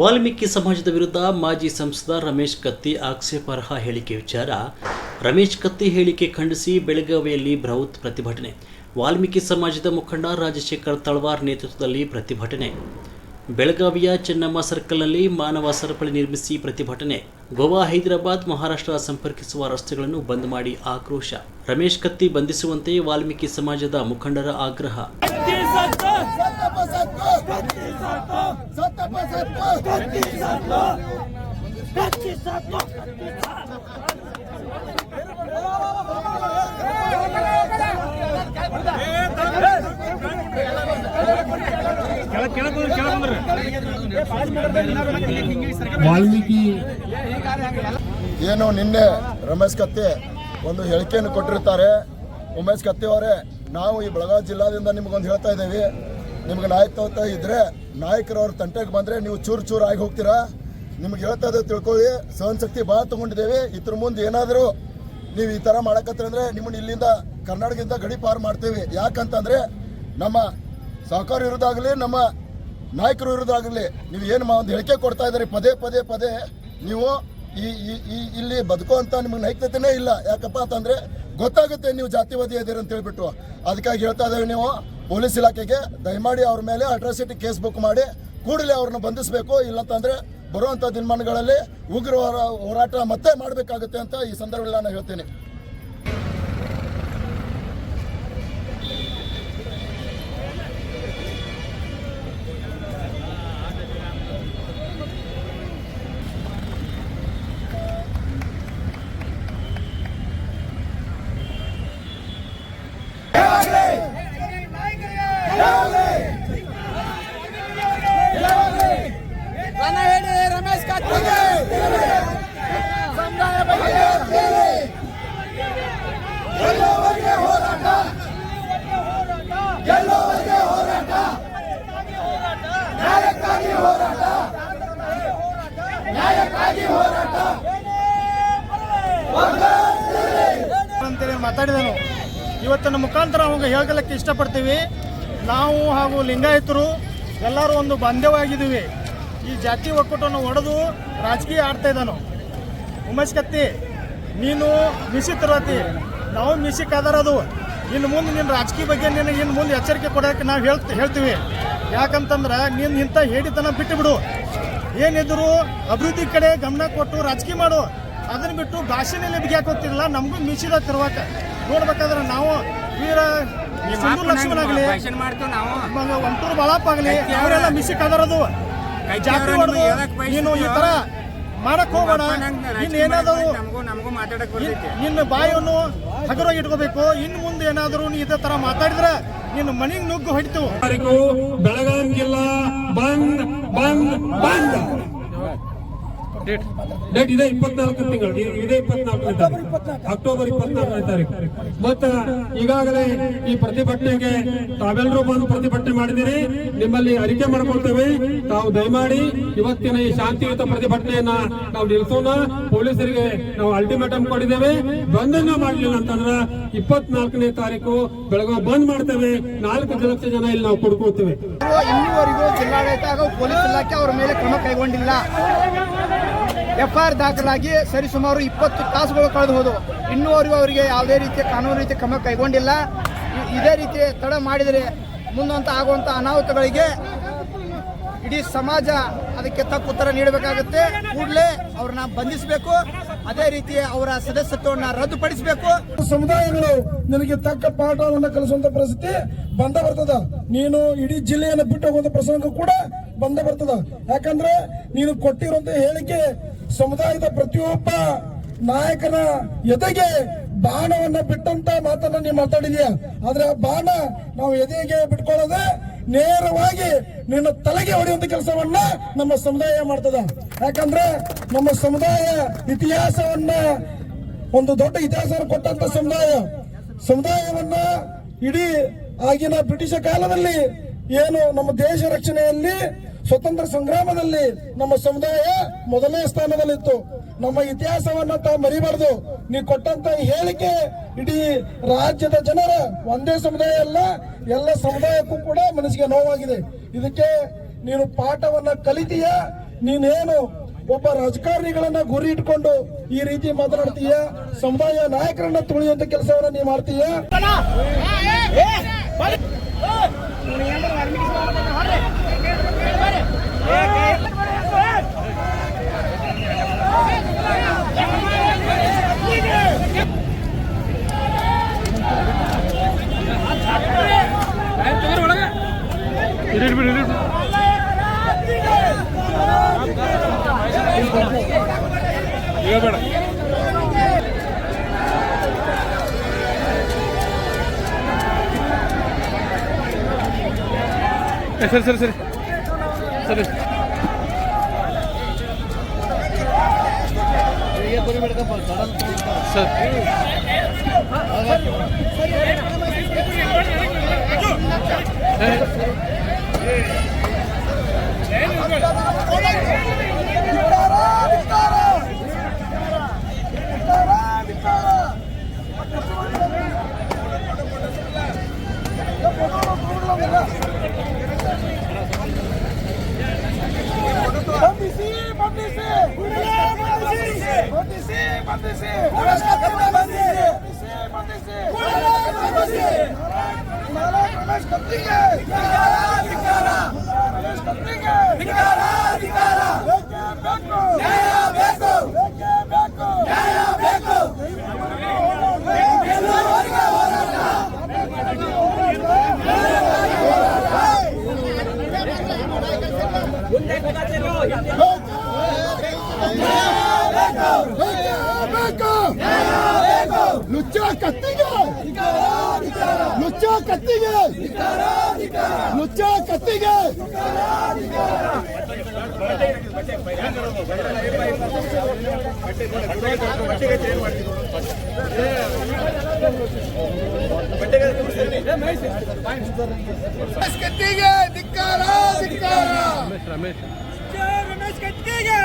ವಾಲ್ಮೀಕಿ ಸಮಾಜದ ವಿರುದ್ಧ ಮಾಜಿ ಸಂಸದ ರಮೇಶ್ ಕತ್ತಿ ಆಕ್ಷೇಪಾರ್ಹ ಹೇಳಿಕೆ ವಿಚಾರ. ರಮೇಶ್ ಕತ್ತಿ ಹೇಳಿಕೆ ಖಂಡಿಸಿ ಬೆಳಗಾವಿಯಲ್ಲಿ ಬೃಹತ್ ಪ್ರತಿಭಟನೆ. ವಾಲ್ಮೀಕಿ ಸಮಾಜದ ಮುಖಂಡ ರಾಜಶೇಖರ್ ತಳವಾರ್ ನೇತೃತ್ವದಲ್ಲಿ ಪ್ರತಿಭಟನೆ. ಬೆಳಗಾವಿಯ ಚೆನ್ನಮ್ಮ ಸರ್ಕಲ್ನಲ್ಲಿ ಮಾನವ ಸರಪಳಿ ನಿರ್ಮಿಸಿ ಪ್ರತಿಭಟನೆ. ಗೋವಾ, ಹೈದರಾಬಾದ್, ಮಹಾರಾಷ್ಟ್ರ ಸಂಪರ್ಕಿಸುವ ರಸ್ತೆಗಳನ್ನು ಬಂದ್ ಮಾಡಿ ಆಕ್ರೋಶ. ರಮೇಶ್ ಕತ್ತಿ ಬಂಧಿಸುವಂತೆ ವಾಲ್ಮೀಕಿ ಸಮಾಜದ ಮುಖಂಡರ ಆಗ್ರಹ. ವಾಲ್ಮೀಕಿ ಏನು ನಿನ್ನೆ ರಮೇಶ್ ಕತ್ತೆ ಒಂದು ಹೇಳಿಕೆಯನ್ನು ಕೊಟ್ಟಿರ್ತಾರೆ. ಉಮೇಶ್ ಕತ್ತಿ ಅವರೇ, ನಾವು ಈ ಬೆಳಗಾವಿ ಜಿಲ್ಲಾದಿಂದ ನಿಮಗೊಂದು ಹೇಳ್ತಾ ಇದ್ದೀವಿ. ನಿಮ್ಗೆ ನಾಯಕತ್ವ ಇದ್ರೆ ನಾಯಕರವ್ರ ತಂಟೆಗೆ ಬಂದರೆ ನೀವು ಚೂರು ಚೂರು ಆಗಿ ಹೋಗ್ತೀರಾ? ನಿಮ್ಗೆ ಹೇಳ್ತಾ ಇದ್ದೇವೆ ತಿಳ್ಕೊಳ್ಳಿ. ಸಹನಶಕ್ತಿ ಭಾಳ ತಗೊಂಡಿದ್ದೇವೆ. ಇದ್ರ ಮುಂದೆ ಏನಾದರೂ ನೀವು ಈ ಥರ ಮಾಡಕತ್ತಂದ್ರೆ ನಿಮ್ಮನ್ನ ಇಲ್ಲಿಂದ ಕರ್ನಾಟಕದಿಂದ ಗಡಿ ಪಾರು ಮಾಡ್ತೀವಿ. ಯಾಕಂತಂದ್ರೆ ನಮ್ಮ ಸಹಕಾರ ಇರೋದಾಗ್ಲಿ, ನಮ್ಮ ನಾಯಕರು ಇರೋದಾಗ್ಲಿ ನೀವು ಏನು ಒಂದು ಹೇಳಿಕೆ ಕೊಡ್ತಾ ಇದ್ದೀರಿ, ಪದೇ ಪದೇ ಪದೇ ನೀವು ಈ ಈ- ಇಲ್ಲಿ ಬದುಕೋ ಅಂತ ನಿಮ್ಗೆ ನೈತಿಕತೆನೇ ಇಲ್ಲ. ಯಾಕಪ್ಪ ಅಂತಂದ್ರೆ ಗೊತ್ತಾಗುತ್ತೆ ನೀವು ಜಾತಿವಾದಿ ಇದ್ದೀರಿ ಅಂತ ಹೇಳ್ಬಿಟ್ಟು. ಅದಕ್ಕಾಗಿ ಹೇಳ್ತಾ ಇದ್ದೇವೆ ನೀವು ಪೊಲೀಸ್ ಇಲಾಖೆಗೆ ದಯಮಾಡಿ ಅವ್ರ ಮೇಲೆ ಅಟ್ರಾಸಿಟಿ ಕೇಸ್ ಬುಕ್ ಮಾಡಿ, ಕೂಡಲೇ ಅವ್ರನ್ನ ಬಂಧಿಸಬೇಕು, ಇಲ್ಲಂತಂದ್ರೆ ಬರುವಂಥ ದಿನಮಾನಗಳಲ್ಲಿ ಉಗ್ರ ಹೋರಾಟ ಮತ್ತೆ ಮಾಡಬೇಕಾಗುತ್ತೆ ಅಂತ ಈ ಸಂದರ್ಭದಲ್ಲಿ ನಾನು ಹೇಳ್ತೀನಿ. ಅಂತೇಳಿ ಮಾತಾಡಿದನು. ಇವತ್ತಿನ ಮುಖಾಂತರ ಅವಾಗ ಹೇಳಲಿಕ್ಕೆ ಇಷ್ಟಪಡ್ತೀವಿ. ನಾವು ಹಾಗೂ ಲಿಂಗಾಯತರು ಎಲ್ಲರೂ ಒಂದು ಬಾಂಧವ್ಯವಾಗಿದ್ದೀವಿ. ಈ ಜಾತಿ ಒಕ್ಕೂಟವನ್ನು ಒಡೆದು ರಾಜಕೀಯ ಆಡ್ತಾ ಇದ್ದಾನು. ಉಮೇಶ್ ಕತ್ತಿ, ನೀನು ಮಿಸಿ ತರತಿ ನಾವು ಮಿಸಿ ಕಾದರದು ಇನ್ನು ಮುಂದೆ ನಿನ್ನ ರಾಜಕೀಯ ಬಗ್ಗೆ ನಿನಗೆ ಇನ್ನು ಮುಂದೆ ಎಚ್ಚರಿಕೆ ಕೊಡೋಕೆ ನಾವು ಹೇಳ್ತ, ಹೇಳ್ತೀವಿ. ಯಾಕಂತಂದ್ರೆ ನೀನು ಇಂಥ ಹೇಳಿತನ ಬಿಟ್ಟು ಬಿಡು ಏನಿದ್ರು ಅಭಿವೃದ್ಧಿ ಕಡೆ ಗಮನ ಕೊಟ್ಟು ರಾಜಕೀಯ ಮಾಡು. ಅದನ್ನು ಬಿಟ್ಟು ಭಾಷೆನಲ್ಲಿ ಬಿಗಿ ಹಾಕೋತಿರಲ್ಲ ನಮಗೂ ಮಿಸಿದ ತಿರುವಾಕ. ನೋಡ್ಬೇಕಾದ್ರೆ ನಾವು ವೀರ ಸಿಂಧು ಲಕ್ಷ್ಮಣ ಆಗಲಿ ಮಾಡ್ತೀವಿ ನಾವು. ಒಂಟೂರು ಬಾಳಪ್ಪ ಆಗಲಿ ಅವರೆಲ್ಲ ಮಿಸಿ ಕದರದು ಜಾತಿ ಹೊಡೆದು ನೀನು ಈ ಮಾಡಕ್ ಹೋಗೋಣ. ಇನ್ನು ಏನಾದರೂ ನಮಗೂ ನಮಗೂ ಮಾತಾಡಕ್ ನಿನ್ನ ಬಾಯನ್ನು ಹಗುರವಾಗಿ ಇಟ್ಕೋಬೇಕು. ಇನ್ನು ಮುಂದೆ ಏನಾದರೂ ನೀ ಇದೇ ತರ ಮಾತಾಡಿದ್ರೆ ನಿನ್ನ ಮನೆಗೆ ನುಗ್ಗು ಹೊಡಿತು. ಬೆಳಗಾವಿ ಜಿಲ್ಲಾ ಬಂದ್ ಬಂದ್ ಬಂದ್. ಡೇಟ್ ಇದೆ ಇಪ್ಪತ್ನಾಲ್ಕು ತಿಂಗಳು. ಇದೇ ಇಪ್ಪತ್ನಾಲ್ಕನೇ ತಾರೀಕು. ಅಕ್ಟೋಬರ್ ಇಪ್ಪತ್ನಾಲ್ಕನೇ ತಾರೀಕು. ಮತ್ತ ಈಗಾಗಲೇ ಈ ಪ್ರತಿಭಟನೆಗೆ ತಾವೆಲ್ಲರೂ ಬಂದು ಪ್ರತಿಭಟನೆ ಮಾಡಿದಿರಿ ನಿಮ್ಮಲ್ಲಿ ಅರಿಕೆ ಮಾಡ್ಕೊಳ್ತೇವೆ. ತಾವು ದಯಮಾಡಿ ಇವತ್ತಿನ ಈ ಶಾಂತಿಯುತ ಪ್ರತಿಭಟನೆಯನ್ನ ನಾವು ನಿಲ್ಲಿಸೋಣ ಪೊಲೀಸರಿಗೆ ನಾವು ಅಲ್ಟಿಮೇಟಮ್ ಕೊಡಿದ್ದೇವೆ ಬಂಧನ ಮಾಡಲಿಲ್ಲ ಅಂತಂದ್ರ ಇಪ್ಪತ್ನಾಲ್ಕನೇ ತಾರೀಕು ಬೆಳಗಾವಿ ಬಂದ್ ಮಾಡ್ತೇವೆ. ನಾಲ್ಕು ಲಕ್ಷ ಜನ ಇಲ್ಲಿ ನಾವು ಕೊಡ್ಕೋತೇವೆ ಇಲ್ಲಿವರೆಗೂ ಜಿಲ್ಲಾಡಳಿತ ಹಾಗೂ ಪೊಲೀಸ್ ಇಲಾಖೆ ಅವರ ಮೇಲೆ ಕ್ರಮ ಕೈಗೊಂಡಿಲ್ಲ. ಎಫ್ಐಆರ್ ದಾಖಲಾಗಿ ಸರಿಸುಮಾರು ಇಪ್ಪತ್ತು ತಾಸುಗಳು ಕಳೆದು ಹೋದವು. ಇನ್ನೂವರೆಗೂ ಅವರಿಗೆ ಯಾವುದೇ ರೀತಿಯ ಕಾನೂನು ರೀತಿಯ ಕ್ರಮ ಕೈಗೊಂಡಿಲ್ಲ. ಇದೇ ರೀತಿ ತಡ ಮಾಡಿದರೆ ಮುಂದಂತ ಆಗುವಂಥ ಅನಾಹುತಗಳಿಗೆ ಇಡೀ ಸಮಾಜ ಅದಕ್ಕೆ ತಕ್ಕ ಉತ್ತರ ನೀಡಬೇಕಾಗುತ್ತೆ. ಕೂಡಲೇ ಅವ್ರನ್ನ ಬಂಧಿಸಬೇಕು. ಅದೇ ರೀತಿ ಅವರ ಸದಸ್ಯತ್ವವನ್ನ ರದ್ದುಪಡಿಸಬೇಕು. ಸಮುದಾಯಗಳು ನಿನಗೆ ತಕ್ಕ ಪಾಠವನ್ನು ಕಲಿಸುವಂತ ಪರಿಸ್ಥಿತಿ ಬಂದ ಬರ್ತದ. ನೀನು ಇಡೀ ಜಿಲ್ಲೆಯನ್ನು ಬಿಟ್ಟು ಹೋಗುವಂತ ಪ್ರಸಂಗ ಕೂಡ ಬಂದ ಬರ್ತದ. ಯಾಕಂದ್ರೆ ನೀನು ಕೊಟ್ಟಿರುವಂತ ಹೇಳಿಕೆ ಸಮುದಾಯದ ಪ್ರತಿಯೊಬ್ಬ ನಾಯಕನ ಎದೆಗೆ ಬಾಣವನ್ನ ಬಿಟ್ಟಂತ ಮಾತನ್ನ ನೀವು ಮಾತಾಡಿದೀಯ? ಆದ್ರೆ ಆ ಬಾಣ ನಾವು ಎದೆಗೆ ಬಿಟ್ಕೊಳ್ಳದೆ ನೇರವಾಗಿ ನಿನ್ನ ತಲೆಗೆ ಹೊಡೆಯುವಂತ ಕೆಲಸವನ್ನ ನಮ್ಮ ಸಮುದಾಯ ಮಾಡ್ತದ. ಯಾಕಂದ್ರೆ ನಮ್ಮ ಸಮುದಾಯ ಇತಿಹಾಸವನ್ನ, ಒಂದು ದೊಡ್ಡ ಇತಿಹಾಸವನ್ನು ಕೊಟ್ಟಂತ ಸಮುದಾಯ. ಸಮುದಾಯವನ್ನ ಇಡೀ ಆಗಿನ ಬ್ರಿಟಿಷ ಕಾಲದಲ್ಲಿ ಏನು ನಮ್ಮ ದೇಶ ರಕ್ಷಣೆಯಲ್ಲಿ ಸ್ವತಂತ್ರ ಸಂಗ್ರಾಮದಲ್ಲಿ ನಮ್ಮ ಸಮುದಾಯ ಮೊದಲನೇ ಸ್ಥಾನದಲ್ಲಿತ್ತು ನಮ್ಮ ಇತಿಹಾಸವನ್ನ ತಾವು ಮರಿಬಾರ್ದು ನೀವು ಕೊಟ್ಟಂತ ಹೇಳಿಕೆ ಇಡೀ ರಾಜ್ಯದ ಜನರ ಒಂದೇ ಸಮುದಾಯ ಅಲ್ಲ ಎಲ್ಲ ಸಮುದಾಯಕ್ಕೂ ಕೂಡ ಮನಸ್ಸಿಗೆ ನೋವಾಗಿದೆ ಇದಕ್ಕೆ ನೀನು ಪಾಠವನ್ನ ಕಲಿತೀಯ ನೀನೇನು ಒಬ್ಬ ರಾಜಕಾರಣಿಗಳನ್ನ ಗುರಿ ಇಟ್ಕೊಂಡು ಈ ರೀತಿ ಮಾತನಾಡ್ತೀಯ ಸಮುದಾಯ ನಾಯಕರನ್ನ ತುಳಿಯುವಂತ ಕೆಲಸವನ್ನ ನೀವು ಮಾಡ್ತೀಯ ಸರಿ ಸರಿ ಸರಿ. ಸರಿ. ಬಂಧಿಸಿ પ્રવેશ ಕತ್ತಿಗೆ ಲುಚ್ಚ ಕತ್ತಿಗೆ ಲುಚ್ಚ ಕತ್ತಿಗೆ ಕತ್ತಿಗೆ ಧಿಕ್ಕಾರ ಧಿಕ್ಕಾರ ರಮೇಶ್ ಧಿಕ್ಕಾರ